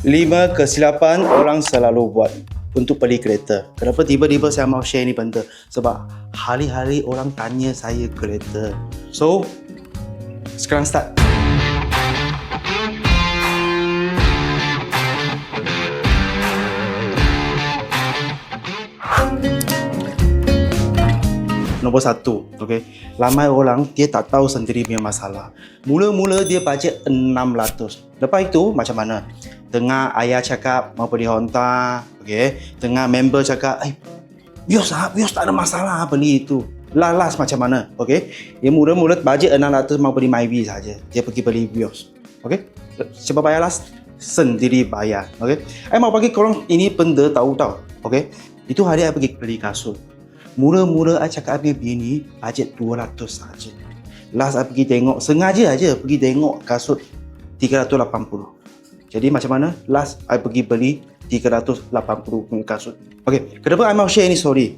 Lima kesilapan orang selalu buat untuk beli kereta. Kenapa tiba-tiba saya mau share ni benda? Sebab hari-hari orang tanya saya kereta. So, sekarang start. Nombor satu, okay. Ramai orang dia tak tahu sendiri punya masalah. Mula-mula dia bajet 600. Lepas itu macam mana? Dengar ayah cakap mau beli Honda, okay. Dengar member cakap, eh, bios lah, bios tak ada masalah beli itu. Lalas macam mana, okay. Dia mula-mula bajet 600 mau beli Myvi saja. Dia pergi beli bios, okay. Siapa bayar last? Sendiri bayar, okay. I mau bagi korang ini benda tahu tau, okay. Itu hari I pergi beli kasut. Mula-mula I cakap I bini bajet 200 saja. Last I pergi tengok, sengaja aja pergi tengok kasut 380. Jadi macam mana? Last I pergi beli 380 punya kasut. Okay, kenapa I mau share ni story?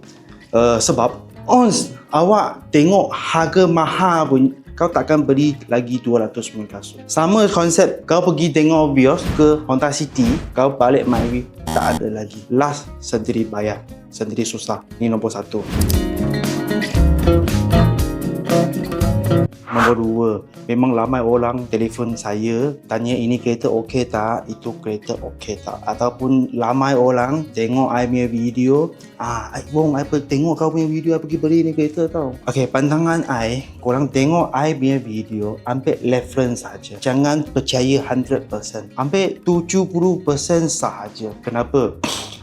Uh, sebab ons awak tengok harga mahal pun kau takkan beli lagi 200 punya kasut. Sama konsep kau pergi tengok Vios ke Honda City, kau balik Myvi tak ada lagi. Last sendiri bayar, sendiri susah. Ni nombor satu. Nombor dua, memang ramai orang telefon saya tanya ini kereta okey tak, itu kereta okey tak. Ataupun ramai orang tengok I punya video, ah, Wong, pergi tengok kau punya video, I pergi beli ni kereta tau. Okey, pandangan I, korang tengok I punya video, ambil reference saja. Jangan percaya 100%. Ambil 70% sahaja. Kenapa?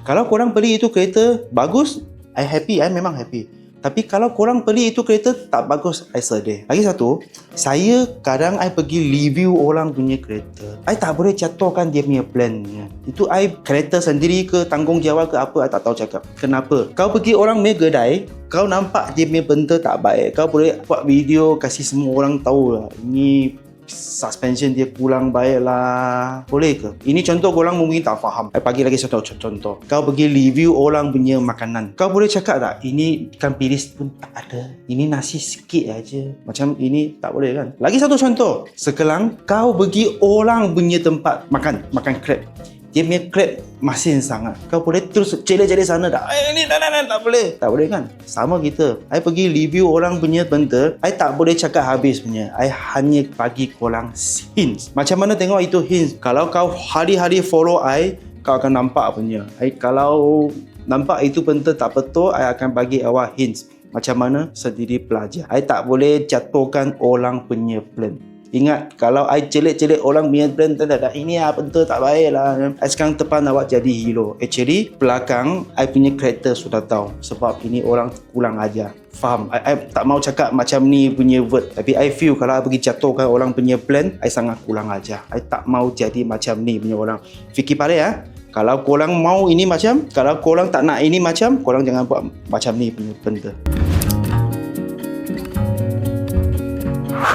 Kalau korang beli itu kereta bagus, I happy, I memang happy. Tapi kalau korang beli itu kereta tak bagus, I sedih. Lagi satu, saya kadang I pergi review orang punya kereta. I tak boleh jatuhkan dia punya plan. Itu I kereta sendiri ke tanggungjawab ke apa, I tak tahu cakap. Kenapa? Kau pergi orang punya kedai, kau nampak dia punya benda tak baik. Kau boleh buat video kasih semua orang tahu lah. Ini suspension dia kurang baik lah. Boleh ke? Ini contoh korang mungkin tak faham. Saya bagi lagi satu contoh. Kau pergi review orang punya makanan. Kau boleh cakap tak? Ini ikan piris pun tak ada. Ini nasi sikit aja. Macam ini tak boleh kan? Lagi satu contoh. Sekarang kau pergi orang punya tempat makan. Makan crab dia punya crab masin sangat. Kau boleh terus cele-cele sana dah. Eh, ni tak, tak, tak, tak boleh. Tak boleh kan? Sama kita. I pergi review orang punya benda, I tak boleh cakap habis punya. I hanya bagi korang hints. Macam mana tengok itu hints? Kalau kau hari-hari follow I, kau akan nampak punya. I, kalau nampak itu benda tak betul, I akan bagi awak hints. Macam mana sendiri pelajar. I tak boleh jatuhkan orang punya plan. Ingat kalau I celik-celik orang punya brand tak ada ini apa betul tak baik lah. I sekarang depan awak jadi hero. Actually belakang I punya karakter sudah tahu sebab ini orang kurang ajar. Faham? I, I tak mau cakap macam ni punya word tapi I feel kalau I pergi jatuhkan orang punya plan I sangat kurang ajar. I tak mau jadi macam ni punya orang. Fikir pada ya. Kalau korang mau ini macam, kalau korang tak nak ini macam, korang jangan buat macam ni punya benda.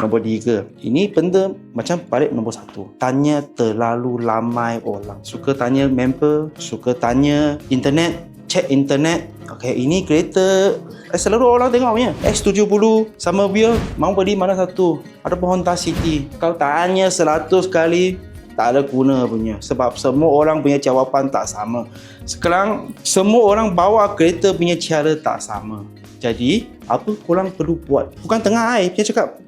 Nombor tiga. Ini benda macam balik nombor satu. Tanya terlalu ramai orang. Suka tanya member, suka tanya internet, check internet. Okay, ini kereta eh, selalu orang tengok punya. X70 sama dia mau beli mana satu? Ada pohon Honda City. Kalau tanya seratus kali, tak ada guna punya sebab semua orang punya jawapan tak sama sekarang semua orang bawa kereta punya cara tak sama jadi apa korang perlu buat bukan tengah ai dia cakap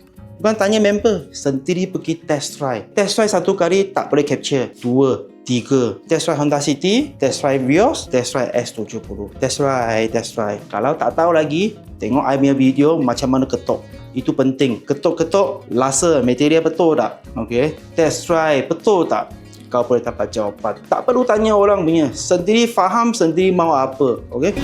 Bukan tanya member, sendiri pergi test drive. Test drive satu kali tak boleh capture. Dua, tiga. Test drive Honda City, test drive Vios, test drive S70. Test drive, test drive. Kalau tak tahu lagi, tengok I punya video macam mana ketok. Itu penting. Ketok-ketok, laser, material betul tak? Okay. Test drive, betul tak? Kau boleh dapat jawapan. Tak perlu tanya orang punya. Sendiri faham, sendiri mau apa. Okay.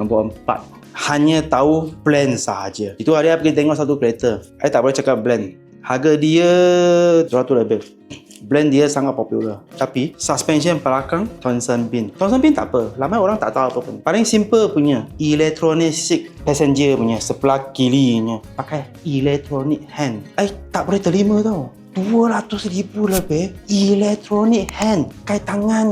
Nombor empat hanya tahu plan sahaja. Itu hari saya pergi tengok satu kereta. Saya tak boleh cakap blend. Harga dia 200 lebih. Blend dia sangat popular. Tapi suspension belakang Thomson Bin. Thomson Bin tak apa. Lama orang tak tahu apa pun. Paling simple punya electronic passenger punya sebelah kirinya. Pakai electronic hand. Eh tak boleh terima tau. 200 ribu lebih electronic hand kait tangan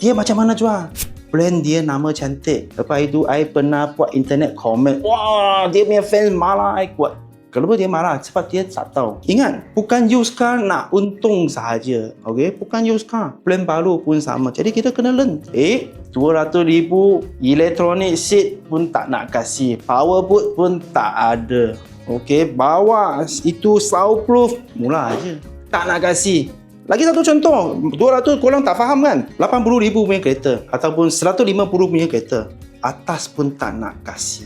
dia macam mana jual brand dia nama cantik. Lepas itu, I pernah buat internet comment. Wah, dia punya fans malah I buat. Kenapa dia marah? Sebab dia tak tahu. Ingat, bukan used car nak untung sahaja. Okay? Bukan used car. Plan baru pun sama. Jadi kita kena learn. Eh, 200 ribu electronic seat pun tak nak kasih. Power boot pun tak ada. Okay, bawa itu soundproof. Mula aja. Tak nak kasih. Lagi satu contoh, 200 korang tak faham kan? 80 ribu punya kereta ataupun 150 punya kereta. Atas pun tak nak kasih.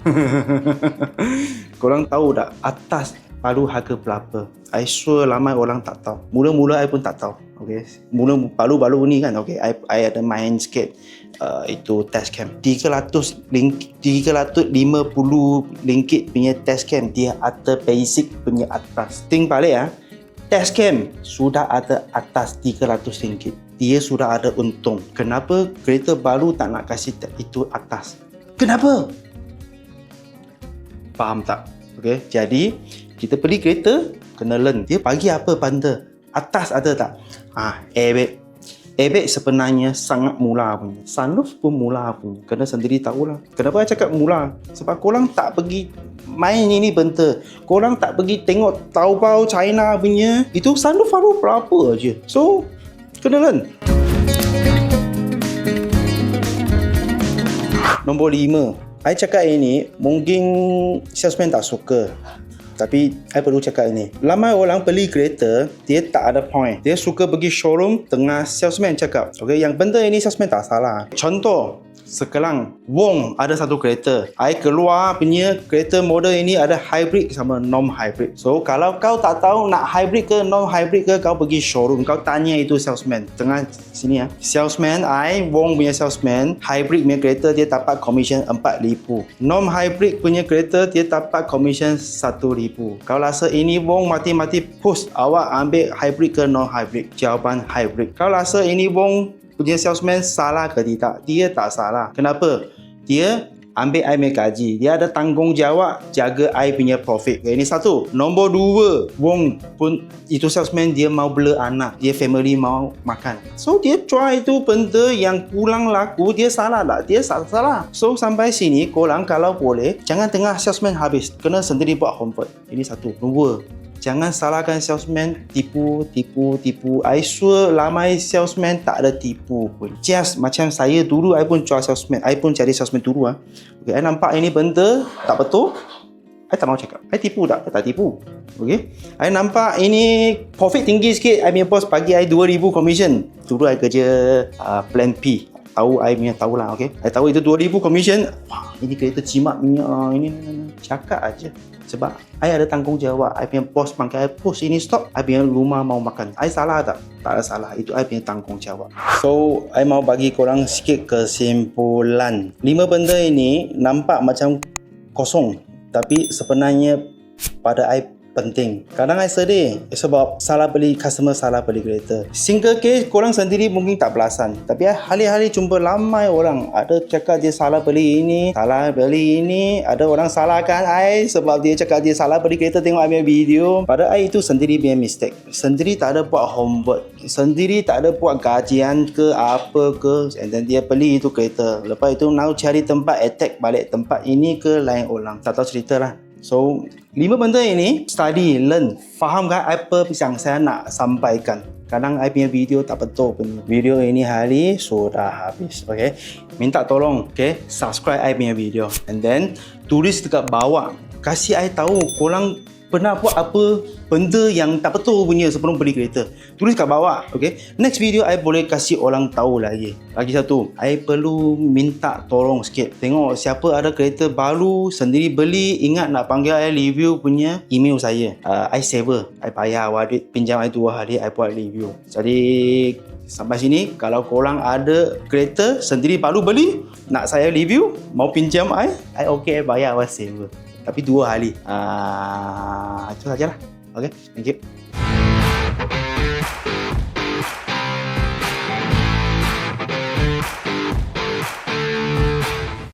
korang tahu tak atas baru harga berapa? I sure ramai orang tak tahu. Mula-mula I pun tak tahu. Okay. Mula baru-baru ni kan. Okay. I, I ada main sikit uh, itu test cam. 300 link, 350 ringgit punya test cam. Dia ada basic punya atas. Think balik ya. Test cam sudah ada atas 300 ringgit. Dia sudah ada untung. Kenapa kereta baru tak nak kasih itu atas? Kenapa? Faham tak? Okay. Jadi, kita beli kereta, kena learn. Dia bagi apa benda? Atas ada tak? Ah, airbag. Airbag sebenarnya sangat mula punya. Sunroof pun mula punya. Kena sendiri tahulah. Kenapa saya cakap mula? Sebab korang tak pergi main ini benda. Korang tak pergi tengok Taobao China punya. Itu sunroof baru berapa aja. So, kena learn. Nombor lima. I cakap ini mungkin salesman tak suka. Tapi saya perlu cakap ini. Lama orang beli kereta, dia tak ada point. Dia suka pergi showroom tengah salesman cakap. Okay, yang benda ini salesman tak salah. Contoh, sekarang Wong ada satu kereta. I keluar punya kereta model ini ada hybrid sama non hybrid so kalau kau tak tahu nak hybrid ke non hybrid ke kau pergi showroom. Kau tanya itu salesman. Tengah sini ya salesman I Wong punya salesman hybrid punya kereta dia dapat commission 4000 non hybrid punya kereta dia dapat commission 1000 kau rasa ini Wong mati-mati push awak ambil hybrid ke non hybrid jawapan hybrid. Kau rasa ini Wong punya salesman salah ke tidak? Dia tak salah. Kenapa? Dia ambil I punya gaji. Dia ada tanggungjawab jaga I punya profit. Ini satu. Nombor dua, Wong pun itu salesman dia mau bela anak. Dia family mau makan. So dia try itu benda yang pulang laku dia salah tak? Dia salah. salah. So sampai sini korang kalau boleh jangan tengah salesman habis. Kena sendiri buat homework. Ini satu. Dua, Jangan salahkan salesman tipu, tipu, tipu. I sure ramai salesman tak ada tipu pun. Just macam saya dulu, I pun jual salesman. I pun cari salesman dulu. Ha. Okay, I nampak ini benda tak betul. I tak mau cakap. I tipu tak? I tak tipu. Okay. I nampak ini profit tinggi sikit. I punya boss bagi I 2000 commission. Dulu I kerja uh, plan P. Tahu I punya tahu lah. Okay. I tahu itu 2000 commission. Wah, ini kereta cimat punya. Uh, ini, ini, ini. Cakap aja. Sebab I ada tanggungjawab. I punya bos panggil I push ini stop. I punya rumah mau makan. I salah tak? Tak ada salah. Itu I punya tanggungjawab. So, I mau bagi korang sikit kesimpulan. Lima benda ini nampak macam kosong. Tapi sebenarnya pada I penting. Kadang saya sedih sebab salah beli customer salah beli kereta. Single case korang sendiri mungkin tak perasan. Tapi hari-hari jumpa ramai orang ada cakap dia salah beli ini, salah beli ini, ada orang salahkan I sebab dia cakap dia salah beli kereta tengok I video. Pada I itu sendiri punya mistake. Sendiri tak ada buat homework. Sendiri tak ada buat gajian ke apa ke and then dia beli itu kereta. Lepas itu nak cari tempat attack balik tempat ini ke lain orang. Tak tahu cerita lah. So, lima benda ini study, learn, faham kan apa yang saya nak sampaikan. Kadang I punya video tak betul pun. Video ini hari sudah habis. Okay. Minta tolong okay, subscribe I punya video. And then, tulis dekat bawah. Kasih I tahu korang pernah buat apa benda yang tak betul punya sebelum beli kereta. Tulis kat bawah, okay? Next video, I boleh kasih orang tahu lagi. Lagi satu, I perlu minta tolong sikit. Tengok siapa ada kereta baru, sendiri beli, ingat nak panggil I review punya email saya. Uh, I saver. I bayar duit, pinjam I dua hari, I buat review. Jadi, sampai sini, kalau korang ada kereta sendiri baru beli, nak saya review, mau pinjam I, I okay, I bayar awak saver tapi dua hari. Ah, itu sajalah. Okay, thank you.